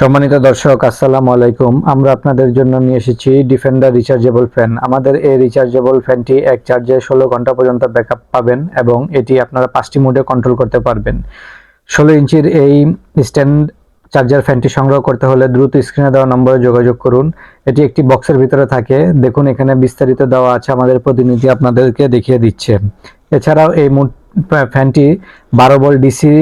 সম্মানিত দর্শক, আসসালামু আলাইকুম। আমরা আপনাদের জন্য নিয়ে এসেছি ডিফেন্ডার রিচার্জেবল ফ্যান আমাদের এই রিচার্জেবল ফ্যানটি এক চার্জে ষোলো ঘণ্টা পর্যন্ত ব্যাকআপ পাবেন এবং এটি আপনারা পাঁচটি মোডে কন্ট্রোল করতে পারবেন। ষোলো ইঞ্চির এই স্ট্যান্ড চার্জার ফ্যানটি সংগ্রহ করতে হলে দ্রুত স্ক্রিনে দেওয়া নম্বরে যোগাযোগ করুন। এটি একটি বক্সের ভিতরে থাকে। দেখুন, এখানে বিস্তারিত দেওয়া আছে, আমাদের প্রতিনিধি আপনাদেরকে দেখিয়ে দিচ্ছে। এছাড়াও এই মুড ফ্যানটি বারো বল ডিসি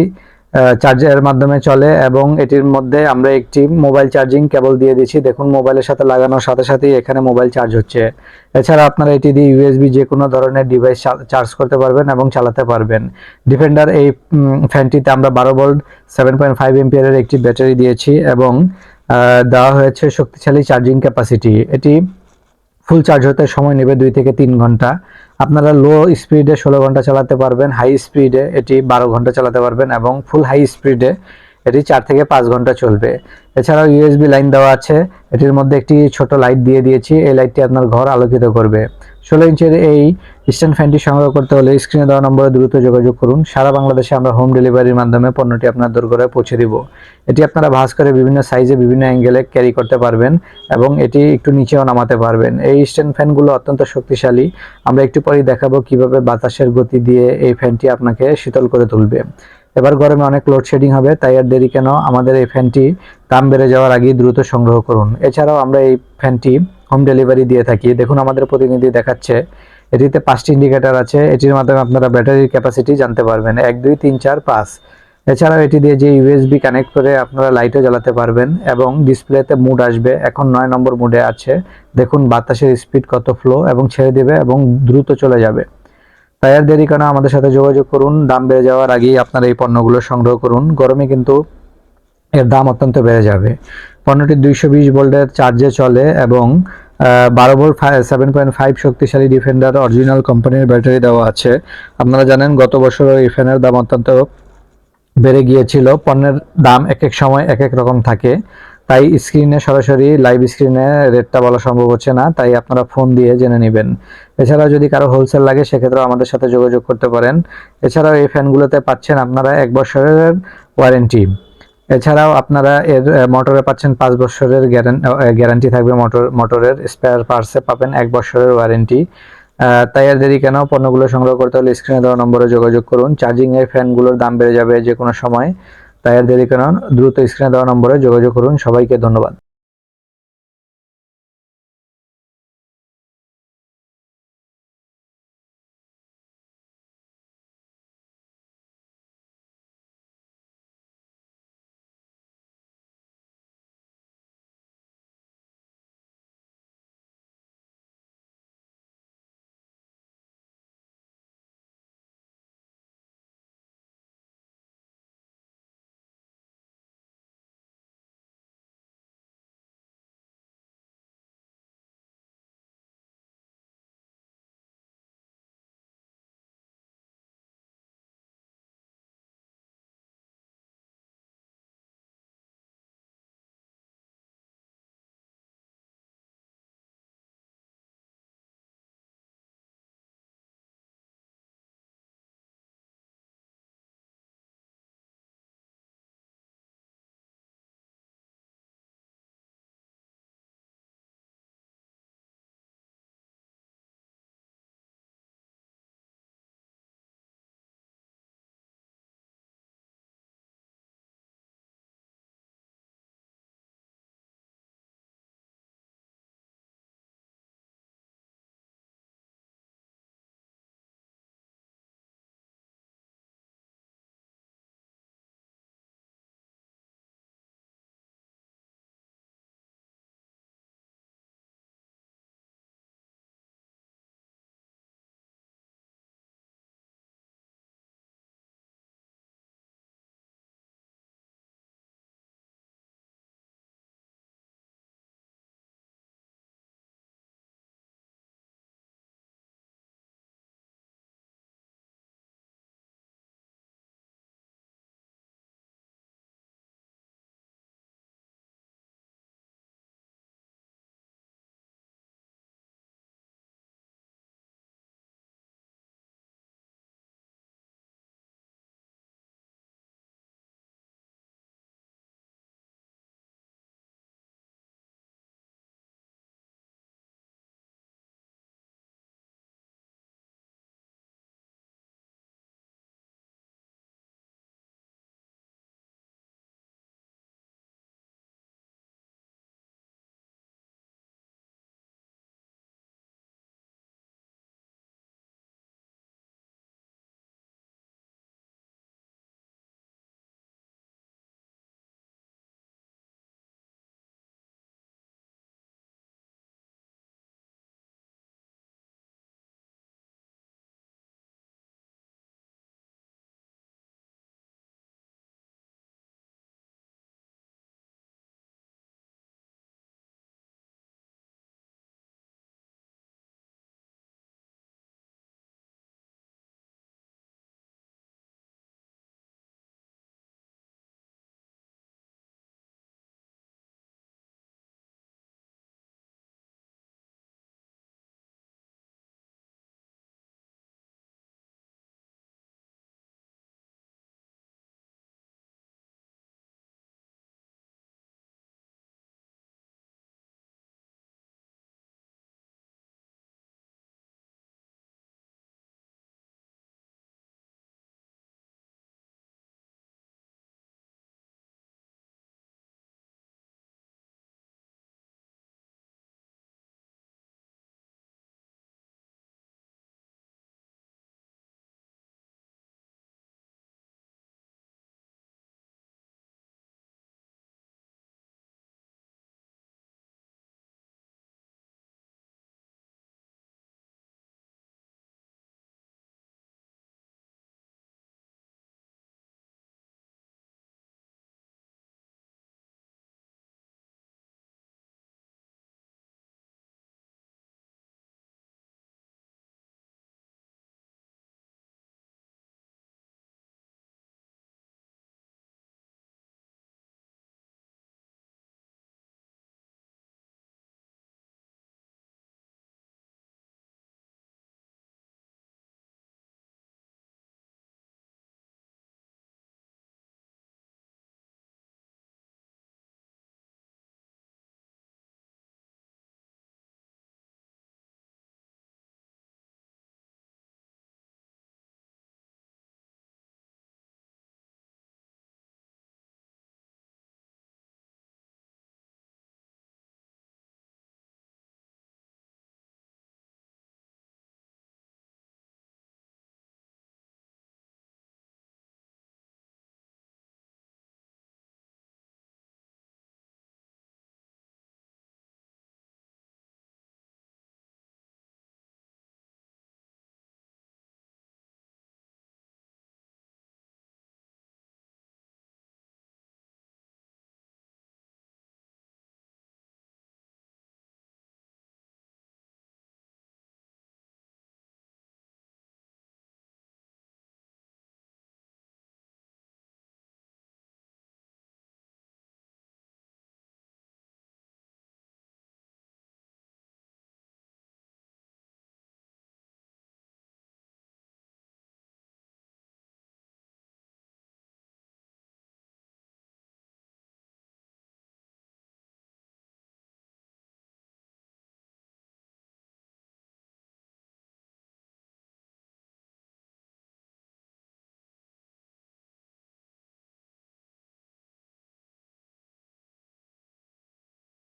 চার্জারের মাধ্যমে চলে এবং এটির মধ্যে আমরা একটি মোবাইল চার্জিং কেবল দিয়ে দিয়েছি। দেখুন মোবাইলের সাথে লাগানোর সাথে সাথেই এখানে মোবাইল চার্জ হচ্ছে। এছাড়া আপনারা এটি দিয়ে ইউএসবি যে কোনো ধরনের ডিভাইস চার্জ করতে পারবেন এবং চালাতে পারবেন। ডিফেন্ডার এই ফ্যানটিতে আমরা বারো ভোল্ট সেভেন পয়েন্ট ফাইভ এমপিয়ারের একটি ব্যাটারি দিয়েছি এবং দেওয়া হয়েছে শক্তিশালী চার্জিং ক্যাপাসিটি এটি ফুল চার্জ হতে সময় নেবে দুই থেকে তিন ঘণ্টা। আপনারা লো স্পিডে ষোলো ঘণ্টা চালাতে পারবেন হাই স্পিডে এটি বারো ঘণ্টা চালাতে পারবেন এবং ফুল হাই স্পিডে এটি চার থেকে পাঁচ ঘণ্টা চলবে। এছাড়াও ইউএসবি লাইন দেওয়া আছে। এটির মধ্যে একটি ছোট লাইট দিয়ে দিয়েছি। এই লাইটটি আপনার ঘর আলোকিত করবে। ষোলো ইঞ্চের এই স্ট্যান্ড ফ্যানটি সংগ্রহ করতে হলে স্ক্রিনে দেওয়া নম্বরে দ্রুত যোগাযোগ করুন। সারা বাংলাদেশে আমরা হোম ডেলিভারির মাধ্যমে পণ্যটি আপনার দোরগোড়ায় পৌঁছে দিব। এটি আপনারা ভাঁজ করে বিভিন্ন সাইজে বিভিন্ন অ্যাঙ্গেলে ক্যারি করতে পারবেন এবং এটি একটু নিচেও নামাতে পারবেন। এই স্ট্যান্ড ফ্যানগুলো অত্যন্ত শক্তিশালী। আমরা একটু পরেই দেখাবো কীভাবে বাতাসের গতি দিয়ে এই ফ্যানটি আপনাকে শীতল করে তুলবে। এবার গরমে অনেক লোডশেডিং হবে, তাই আর দেরি কেন? আমাদের এই ফ্যানটি দাম বেড়ে যাওয়ার আগেই দ্রুত সংগ্রহ করুন। এছাড়াও আমরা এই ফ্যানটি হোম ডেলিভারি দিয়ে থাকি। দেখুন, আমাদের প্রতিনিধি দেখাচ্ছে, এটিতে পাঁচটি ইন্ডিকেটার আছে। এটির মাধ্যমে আপনারা ব্যাটারির ক্যাপাসিটি জানতে পারবেন। এক, দুই, তিন, চার, পাঁচ। এছাড়াও এটি দিয়ে যে ইউএসবি কানেক্ট করে আপনারা লাইটও জ্বালাতে পারবেন এবং ডিসপ্লেতে মুড আসবে। এখন নয় নম্বর মুডে আছে। দেখুন, বাতাসের স্পিড কত ফ্লো এবং ছেড়ে দেবে এবং দ্রুত চলে যাবে। তাই আর দেরি কেন, আমাদের সাথে যোগাযোগ করুন। দাম বেড়ে যাওয়ার আগেই আপনারা এই পণ্যগুলো সংগ্রহ করুন। গরমে কিন্তু এর দাম অত্যন্ত বেড়ে যাবে। পণ্যটি দুইশো বিশ ভোল্টের চার্জে চলে এবং বারো ভোল্ট সেভেন পয়েন্ট ফাইভ শক্তিশালী ডিফেন্ডার অরিজিনাল কোম্পানির ব্যাটারি দেওয়া আছে। আপনারা জানেন, গত বছর এই ফ্যানের দাম অত্যন্ত বেড়ে গিয়েছিল। পণ্যের দাম এক এক সময় এক এক রকম থাকে। তাই স্ক্রিনে সরাসরি লাইভ স্ক্রিনে রেটটা বলা সম্ভব হচ্ছে না, তাই আপনারা ফোন দিয়ে জেনে নেবেন। এছাড়াও যদি কারও হোলসেল লাগে, সেক্ষেত্রেও আমাদের সাথে যোগাযোগ করতে পারেন। এছাড়াও এই ফ্যানগুলোতে পাচ্ছেন আপনারা এক বছরের ওয়ারেন্টি এছাড়াও আপনারা এর মোটরে পাচ্ছেন পাঁচ বছরের গ্যারান্টি থাকবে মোটর মোটরের স্পেয়ার পার্টসে পাবেন এক বছরের ওয়ারেন্টি তাই আর দেরি কেন? পণ্যগুলো সংগ্রহ করতে হলে স্ক্রিনে দেওয়া নম্বরে যোগাযোগ করুন। চার্জিং এর ফ্যানগুলোর দাম বেড়ে যাবে যে কোনো সময়। তাই আর দেরি কেন দ্রুত স্ক্রিনে দেওয়া নম্বরে যোগাযোগ করুন। সবাইকে ধন্যবাদ।